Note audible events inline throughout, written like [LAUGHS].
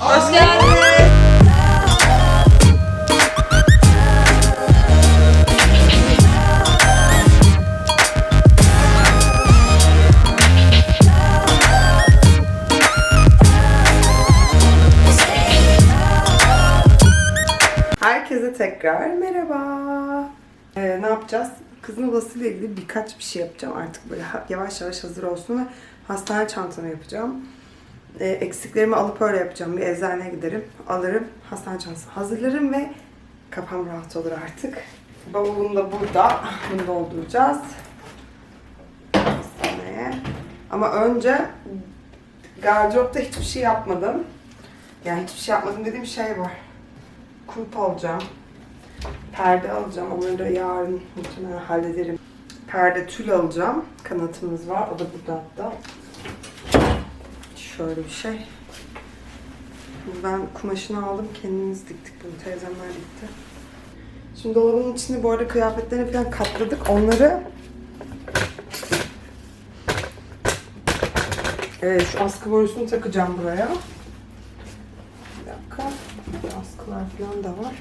Hoş geldin. Herkese tekrar merhaba. Ee, ne yapacağız? Kızın odasıyla ilgili birkaç bir şey yapacağım artık böyle yavaş yavaş hazır olsun ve hastane çantamı yapacağım. Ee, eksiklerimi alıp öyle yapacağım. Bir eczaneye giderim, alırım, hastane çantası hazırlarım ve kafam rahat olur artık. Bavulum da burada. Bunu dolduracağız. Hastaneye. Ama önce gardıropta hiçbir şey yapmadım. Yani hiçbir şey yapmadım dediğim şey var. Kulp alacağım. Perde alacağım. Onları da yarın muhtemelen hallederim. Perde tül alacağım. Kanatımız var. O da burada hatta. Şöyle bir şey. Ben kumaşını aldım. Kendimiz diktik bunu. Teyzemler dikti. Şimdi dolabın içinde bu arada kıyafetlerini falan katladık. Onları Evet, şu askı borusunu takacağım buraya. Bir dakika. Askılar falan da var.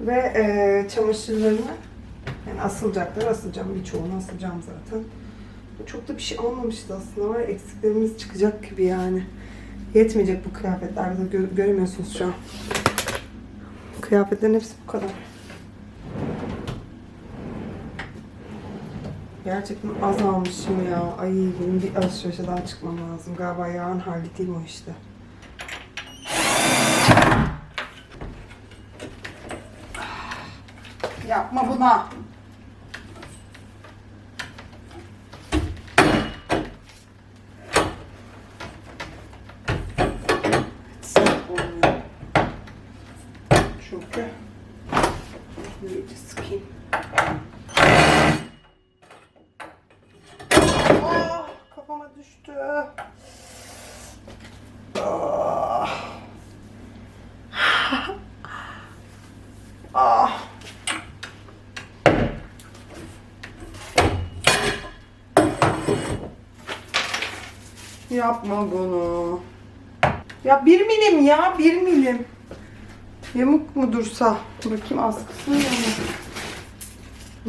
Ve e, çamaşırlarını yani asılacakları asılacağım. Birçoğunu asılacağım zaten. Çok da bir şey almamışız aslında var eksiklerimiz çıkacak gibi yani. Yetmeyecek bu kıyafetler. Burada gö- göremiyorsunuz şu an. Kıyafetlerin hepsi bu kadar. Gerçekten az almışım ya. Ay benim bir alışverişe daha çıkmam lazım. Galiba yarın halledeyim o işte. Yapma buna. Kafama düştü. Yapma bunu. Ya bir milim ya, bir milim. Yamuk mu dursa? Bakayım askısını yamuk.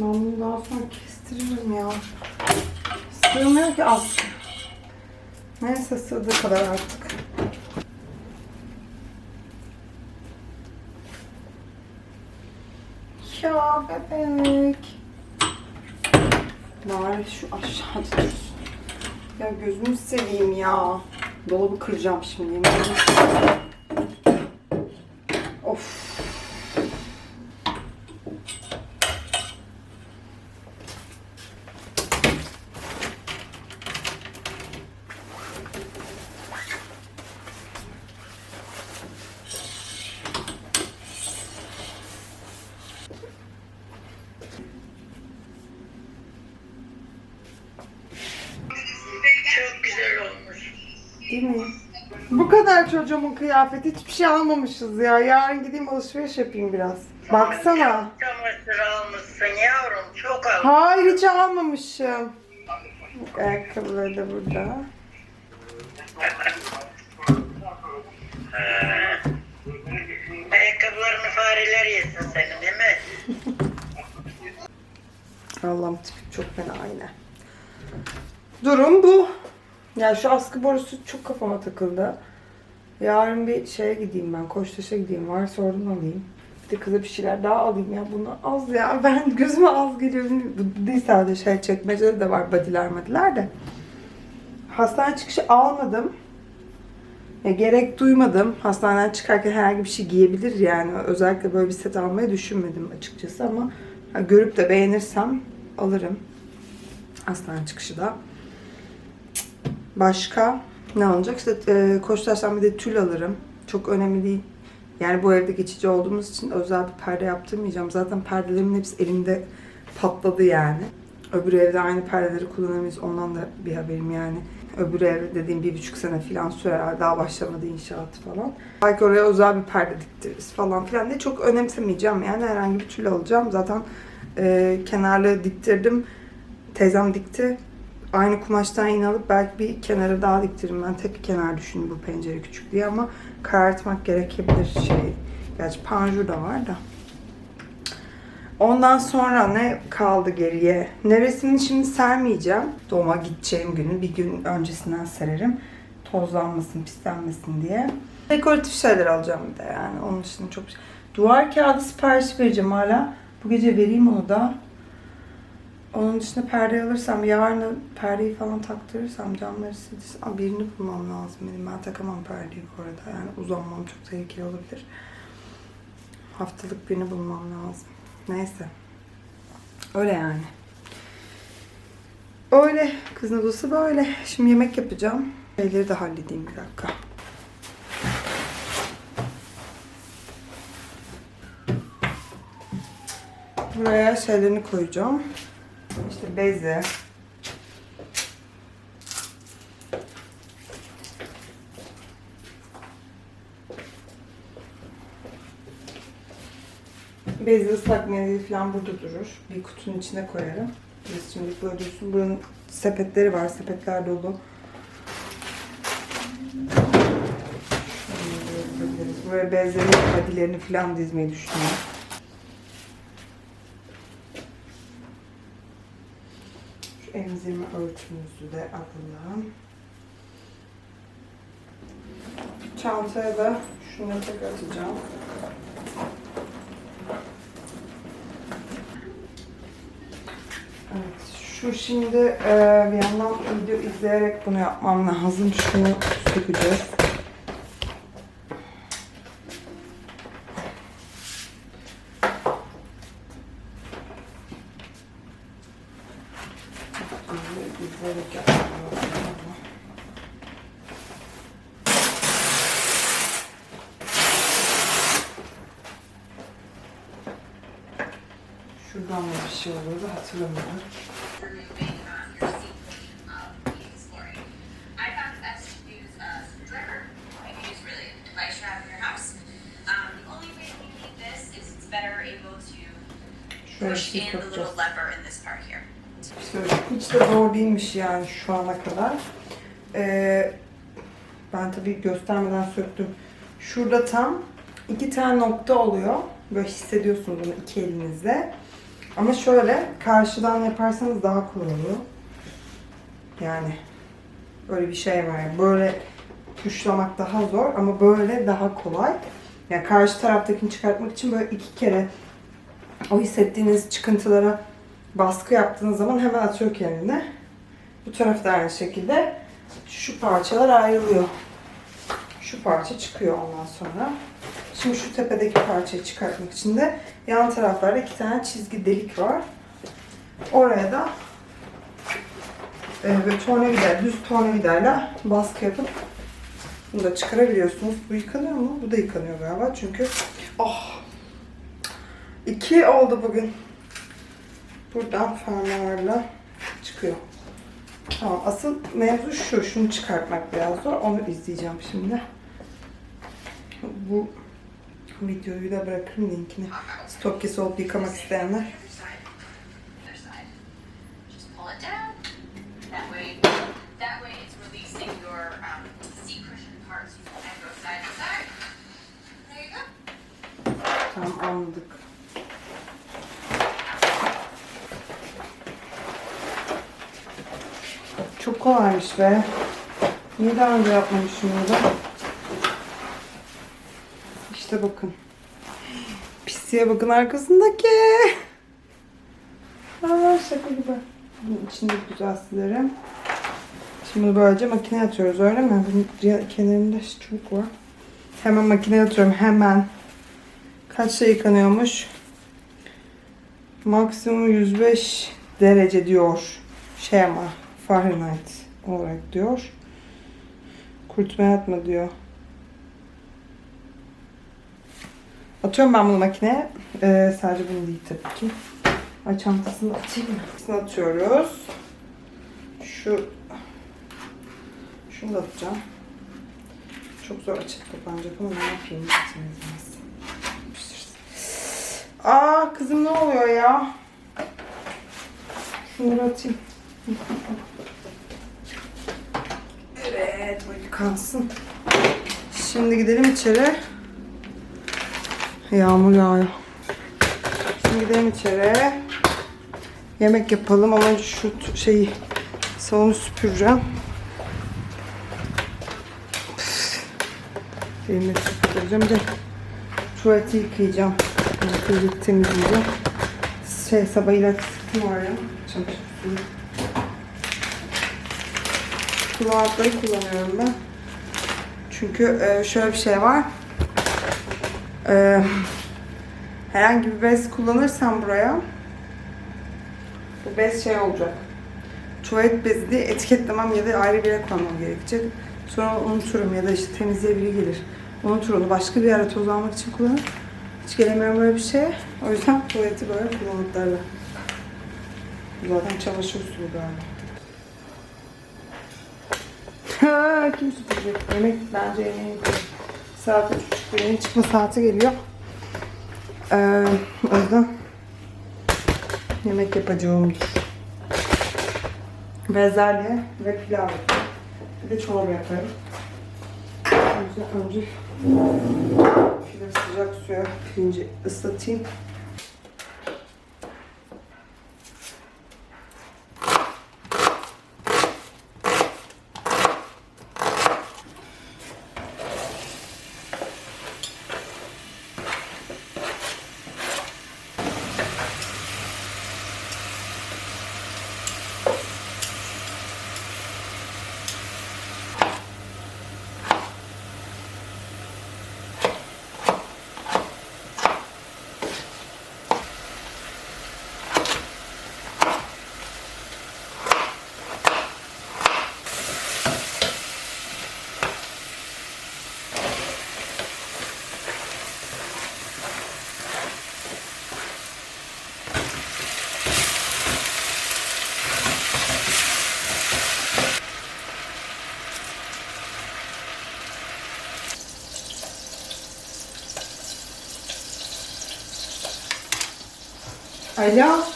Ben bunu daha sonra kestiririm ya. Sığmıyor ki askı. Neyse sığdığı kadar artık. Ya bebek. Bari şu aşağıda dursun. Ya gözümü seveyim ya. Dolabı kıracağım şimdi yemin ederim. Of. Çok güzel olmuş. Değil mi? Bu çocuğumun kıyafeti hiçbir şey almamışız ya. Yarın gideyim alışveriş yapayım biraz. Baksana. Çamaşır almışsın yavrum. Çok al. Hayır hiç almamışım. Ayakkabıları da burada. Ayakkabılarını fareler yesin senin değil mi? Allah'ım tipik çok fena aynı. Durum bu. Ya şu askı borusu çok kafama takıldı. Yarın bir şeye gideyim ben. Koçtaş'a gideyim. Varsa oradan alayım. Bir de kıza bir şeyler daha alayım ya. Bunlar az ya. [LAUGHS] Ben gözüme az geliyor. Bu değil sadece şey çekmecede de var badiler madiler de. Hastane çıkışı almadım. Ya gerek duymadım. Hastaneden çıkarken herhangi bir şey giyebilir yani. Özellikle böyle bir set almayı düşünmedim açıkçası ama görüp de beğenirsem alırım. Hastane çıkışı da. Başka ne olacak? İşte e, Koçtaş'tan bir de tül alırım. Çok önemli değil. Yani bu evde geçici olduğumuz için özel bir perde yaptırmayacağım. Zaten perdelerimin hepsi elimde patladı yani. Öbür evde aynı perdeleri kullanamayız. Ondan da bir haberim yani. Öbür ev dediğim bir buçuk sene falan sürer. Daha başlamadı inşaatı falan. Belki oraya özel bir perde diktiririz falan filan diye çok önemsemeyeceğim yani. Herhangi bir tül alacağım. Zaten e, kenarlı diktirdim. Teyzem dikti. Aynı kumaştan yine alıp belki bir kenara daha diktiririm. Ben tek bir kenar düşündüm bu pencere küçük diye ama karartmak gerekebilir şey. Gerçi panjur da var da. Ondan sonra ne kaldı geriye? Nevresini şimdi sermeyeceğim. Doğuma gideceğim günün bir gün öncesinden sererim. Tozlanmasın, pislenmesin diye. Dekoratif şeyler alacağım bir de yani. Onun dışında çok... Duvar kağıdı sipariş vereceğim hala. Bu gece vereyim onu da. Onun dışında perde alırsam yarın perdeyi falan taktırırsam camları sildirsem birini bulmam lazım benim. Ben takamam perdeyi bu arada. Yani uzanmam çok tehlikeli olabilir. Haftalık birini bulmam lazım. Neyse. Öyle yani. Öyle. Kızın odası böyle. Şimdi yemek yapacağım. Şeyleri de halledeyim bir dakika. Buraya şeylerini koyacağım. İşte bezi. Bezi ıslak mendil falan burada durur. Bir kutunun içine koyarım. Biz şimdi böyle dursun. Bunun sepetleri var. Sepetler dolu. Buraya bezleri, padilerini falan dizmeyi düşünüyorum. Emzirme örtümüzü de alalım. Çantaya da şunu tek atacağım. Evet, şu şimdi e, bir yandan video izleyerek bunu yapmam lazım. Şunu sökeceğiz. Şöyle push bir yapacağız. part here. Söyle, hiç de zor değilmiş yani şu ana kadar. Ee, ben tabii göstermeden söktüm. Şurada tam iki tane nokta oluyor. Böyle hissediyorsunuz bunu iki elinizle. Ama şöyle karşıdan yaparsanız daha kolay oluyor. Yani öyle bir şey var. Böyle tuşlamak daha zor ama böyle daha kolay. Yani karşı taraftakini çıkartmak için böyle iki kere o hissettiğiniz çıkıntılara baskı yaptığınız zaman hemen atıyor kendine. Bu tarafta aynı şekilde şu parçalar ayrılıyor. Şu parça çıkıyor ondan sonra. Şimdi şu tepedeki parçayı çıkartmak için de yan taraflarda iki tane çizgi delik var. Oraya da e, böyle tornavida, düz tornavidayla baskı yapıp bunu da çıkarabiliyorsunuz. Bu yıkanıyor mu? Bu da yıkanıyor galiba çünkü oh iki oldu bugün. Buradan fermuarla çıkıyor. Tamam asıl mevzu şu. Şunu çıkartmak biraz zor. Onu izleyeceğim şimdi. Bu videoyu da bırakırım linkini. Stok kesi olup yıkamak isteyenler. Tamam anladık. Çok kolaymış be. Niye daha önce yapmamışım bunu da? İşte bakın. Pisliğe bakın arkasındaki. Aa şaka gibi. Bunun içinde güzel silerim. Şimdi böylece makineye atıyoruz öyle mi? Bunun kenarında çubuk var. Hemen makineye atıyorum hemen. Kaçta yıkanıyormuş? Maksimum 105 derece diyor. Şey ama Fahrenheit olarak diyor. Kurutmaya atma diyor. Atıyorum ben bunu makineye. Ee, sadece bunu değil tabii ki. Ay çantasını atayım mı? Atıyoruz. Şu şunu da atacağım. Çok zor açıp kapanacak ama ne yapayım? Aa kızım ne oluyor ya? Şunları atayım. Evet bu yıkansın. Şimdi gidelim içeri. Yağmur yağıyor. Şimdi gidelim içeri. Yemek yapalım ama önce şu şeyi salonu süpüreceğim. Elimi süpüreceğim de tuvaleti yıkayacağım. Tuvaleti temizleyeceğim. Şey sabah ilaç var ya. Çamaşır suyu. Kullanıyorum ben. Çünkü e, şöyle bir şey var e, herhangi bir bez kullanırsam buraya bu bez şey olacak. Tuvalet bezi diye etiketlemem ya da ayrı bir yere koymam gerekecek. Sonra unuturum ya da işte temizliğe biri gelir. Unutur onu başka bir yere toz almak için kullanır. Hiç gelemiyorum böyle bir şey. O yüzden [LAUGHS] tuvaleti böyle kullandıkları. Zaten çamaşır suyu galiba. Ha, kim süpürecek? Yemek bence yemeği Saat 3 Böreğin çıkma saati geliyor. Ee, o yüzden yemek yapacağımdır. Bezelye ve pilav. Bir de çorba yaparım. Önce, önce pilavı sıcak suya pirinci ıslatayım. Alo. Tamam.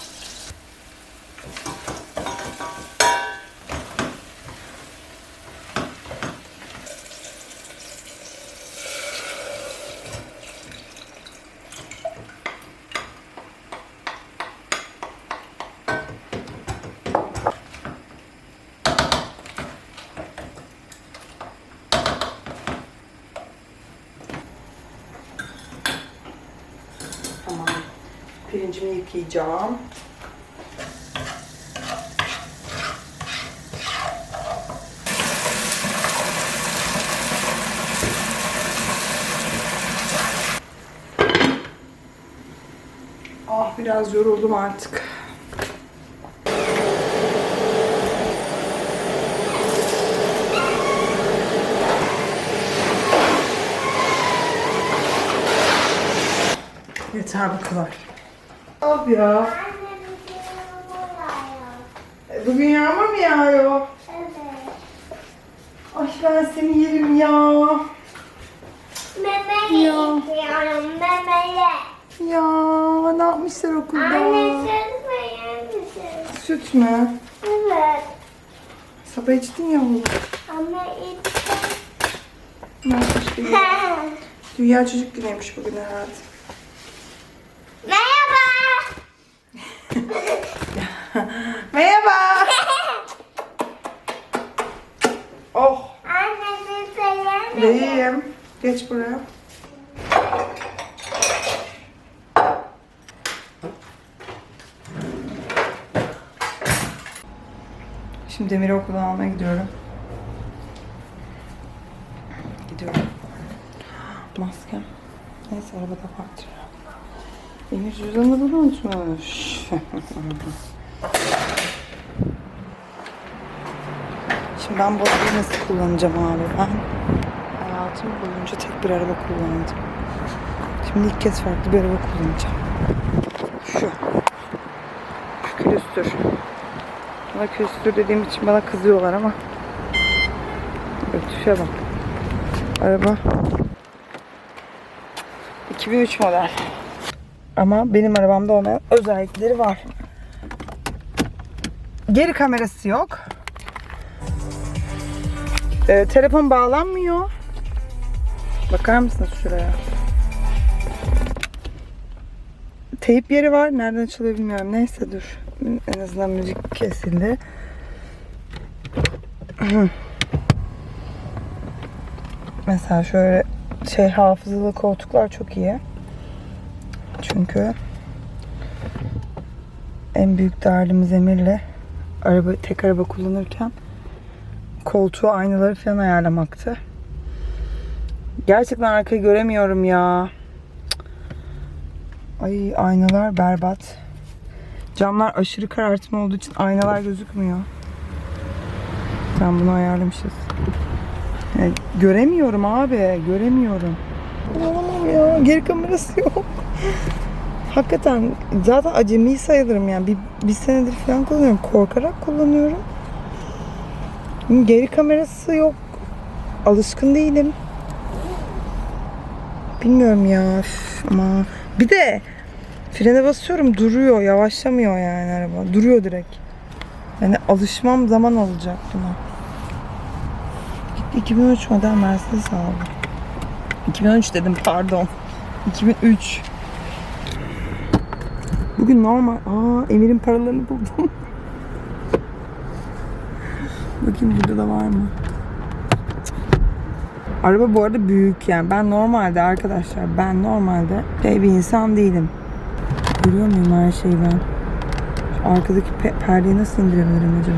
Pirincimi yıkayacağım. Ah biraz yoruldum artık. Yeter bu kadar. Abi ya. Bugün yağmur mu yağıyor? Ay ben seni yerim ya. Meme Ya. istiyorum memeye. Ya ne yapmışlar okulda? Anne mü yer misin? Süt mü? Evet. Sabah içtin ya oğlum. Ama içtim. Ne yapmış. [LAUGHS] Dünya Çocuk Günü'ymüş bugün herhalde. Merhaba. [LAUGHS] Merhaba. [LAUGHS] oh. Anne süt yer misin? Deyim. Geç buraya. Şimdi Demir'i okuldan almaya gidiyorum. Gidiyorum. Maske. Neyse arabada vardır. Emir cüzdanını unutmuş. Şimdi ben bu arabayı nasıl kullanacağım abi? Ben hayatım boyunca tek bir araba kullandım. Şimdi ilk kez farklı bir araba kullanacağım. Şu. Külüstür. Bana külüstür dediğim için bana kızıyorlar ama. Ötüşe bak. Araba 2003 model. Ama benim arabamda olmayan özellikleri var. Geri kamerası yok. Ee, telefon bağlanmıyor. Bakar mısınız şuraya? Teyp yeri var. Nereden açılıyor bilmiyorum. Neyse dur. En azından müzik kesildi. [CLEARS THROAT] Mesela şöyle şey hafızalı koltuklar çok iyi. Çünkü en büyük derdimiz Emir'le araba tek araba kullanırken koltuğu aynaları falan ayarlamaktı. Gerçekten arkayı göremiyorum ya. Ay aynalar berbat. Camlar aşırı karartma olduğu için aynalar gözükmüyor. Tam bunu ayarlamışız. Ya, göremiyorum abi, göremiyorum. Oğlum ya, geri kamerası yok. Hakikaten zaten acemi sayılırım yani. Bir, bir senedir falan kullanıyorum. Korkarak kullanıyorum. Geri kamerası yok. Alışkın değilim. Bilmiyorum ya. üf, ama bir de frene basıyorum duruyor. Yavaşlamıyor yani araba. Duruyor direkt. Yani alışmam zaman alacak buna. Gitti 2013 model Mercedes aldım. 2013 dedim pardon. 2003. Bugün normal. Aa Emir'in paralarını buldum. Bakayım burada da var mı? Araba bu arada büyük yani. Ben normalde arkadaşlar ben normalde şey bir insan değilim. Görüyor muyum her şeyi ben? Şu arkadaki pe- perdeyi nasıl indirebilirim acaba?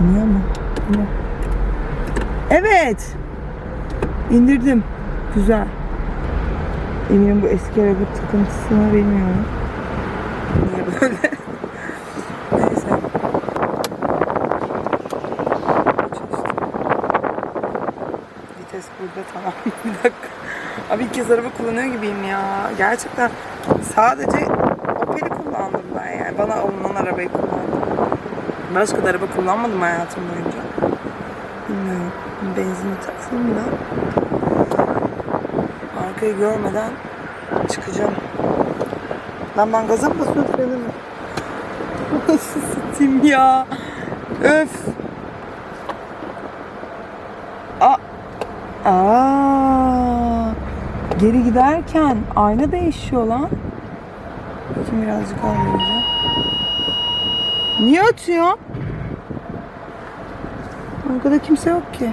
İniyor mu? İniyor. Evet. İndirdim. Güzel. Eminim bu eski araba takıntısını bilmiyorum. Niye böyle? Neyse. Vites burada tamam. [LAUGHS] Bir dakika. Abi ilk kez araba kullanıyor gibiyim ya. Gerçekten sadece Opel'i kullandım ben yani. Bana alınan arabayı kullandım. Başka da araba kullanmadım hayatım boyunca. Bilmiyorum. Benzini taksın da. Arkayı görmeden çıkacağım. Lan ben gaza mı basıyorum freni mi? Nasıl satayım ya? Öf. Aa. Aa. Geri giderken ayna değişiyor lan. Şimdi birazcık vereceğim. Niye atıyor? Arkada kimse yok ki.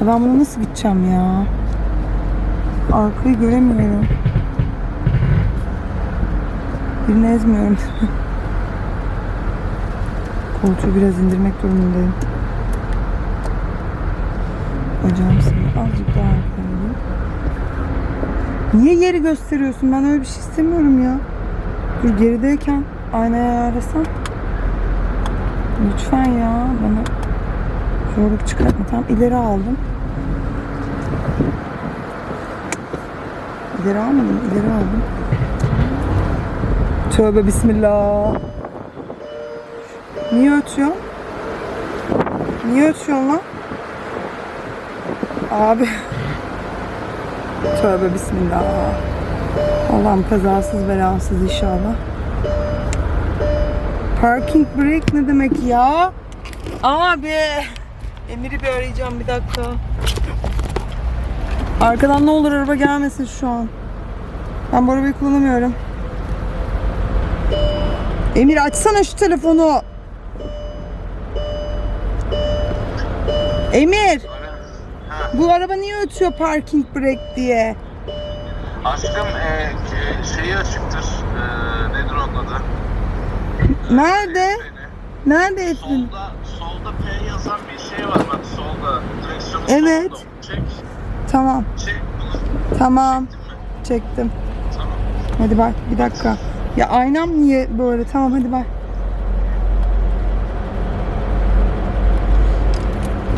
Ben buna nasıl gideceğim ya? Arkayı göremiyorum. Birini ezmiyorum. [LAUGHS] Koltuğu biraz indirmek durumundayım. Bacağım seni azıcık daha arkaya. Niye yeri gösteriyorsun? Ben öyle bir şey istemiyorum ya. Dur gerideyken aynaya ayarlasan. Lütfen ya bana zorluk çıkartma. Tamam ileri aldım. İleri almadım, ileri aldım. Tövbe bismillah. Niye ötüyorsun? Niye ötüyorsun lan? Abi. Tövbe bismillah. Allah'ım kazasız belasız inşallah. Parking brake ne demek ya? Abi. Emir'i bir arayacağım bir dakika. Arkadan ne olur araba gelmesin şu an. Ben bu arabayı kullanamıyorum. Emir açsana şu telefonu. Emir. Bu araba niye ötüyor parking brake diye? Aşkım e, e, şeyi açıktır. E, nedir onun adı? [LAUGHS] Nerede? Freni. Nerede Eflin? Solda, solda P yazan bir şey var bak solda. Direksiyon Evet. solda. Tamam. bunu. Tamam. Çektim. Tamam. Hadi bak bir dakika. Ya aynam niye böyle? Tamam hadi bak.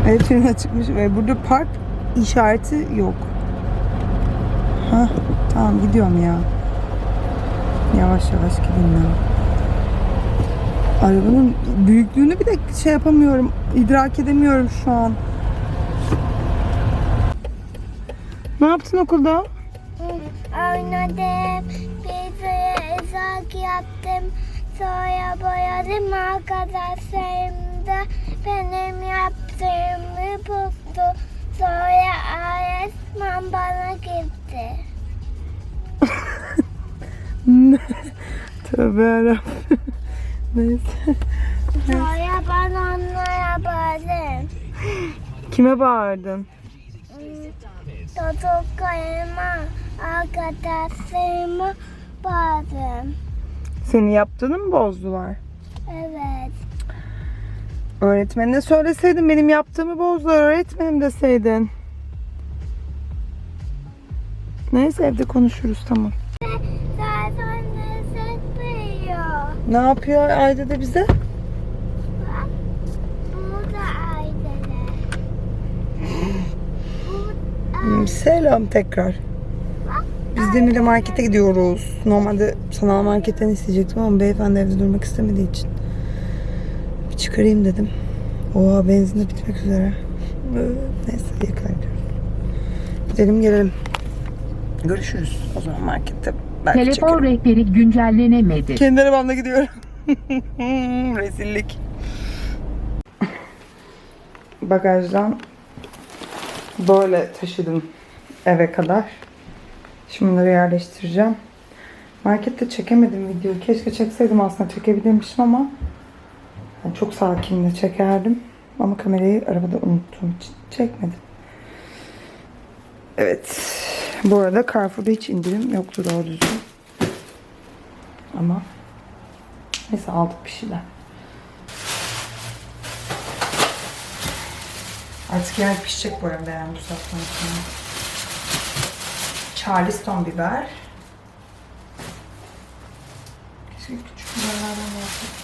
El freni çıkmış ve burada park işareti yok. Ha tamam gidiyorum ya. Yavaş yavaş gideyim ya. Arabanın büyüklüğünü bir de şey yapamıyorum. idrak edemiyorum şu an. Ne yaptın okulda? Oynadım. Pizzaya ızak yaptım. Sonra boyadım arkadaşlarım da benim yaptığımı buldu. Sonra öğretmen bana gitti. [LAUGHS] Tövbe yarabbim. Neyse. Sonra ben onlara bağırdım. Kime bağırdın? Çocuklarıma, arkadaşlarıma bağırdım. Senin yaptığını mı bozdular? Evet. Öğretmenine söyleseydin benim yaptığımı bozdular öğretmenim deseydin. Neyse evde konuşuruz tamam. Ne yapıyor Ayda da bize? Bak, burada aileler. Bu Hmm, Selam tekrar. Biz Demir'le markete gidiyoruz. Normalde sanal marketten isteyecektim ama beyefendi evde durmak istemediği için. Bir çıkarayım dedim. Oha benzin de bitmek üzere. Ee, Neyse yakına gidiyoruz. Gidelim gelelim. Görüşürüz o zaman markette. Belki Telefon çekerim. rehberi güncellenemedi. Kendi arabamla gidiyorum. [LAUGHS] Rezillik. Bagajdan böyle taşıdım eve kadar. Şimdi bunları yerleştireceğim. Markette çekemedim videoyu. Keşke çekseydim aslında çekebilirmişim ama yani çok sakin de çekerdim. Ama kamerayı arabada unuttuğum için çekmedim. Evet. Bu arada Carrefour'da hiç indirim yoktu doğru düzgün. Ama neyse aldık bir şeyler. Artık yemek pişecek bu arada yani bu saatten sonra. Charleston biber. Keşke küçük biberlerden de yapsaydım.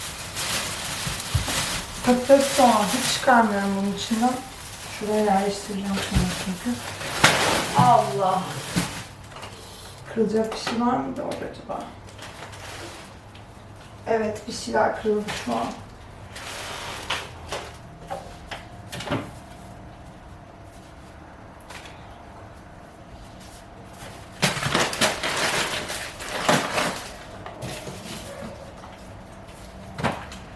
Patates soğan hiç çıkarmıyorum bunun içinden. Şuraya yerleştireceğim sonra çünkü. Allah. Kırılacak bir şey var mı da orada acaba? Evet bir şeyler kırıldı şu an.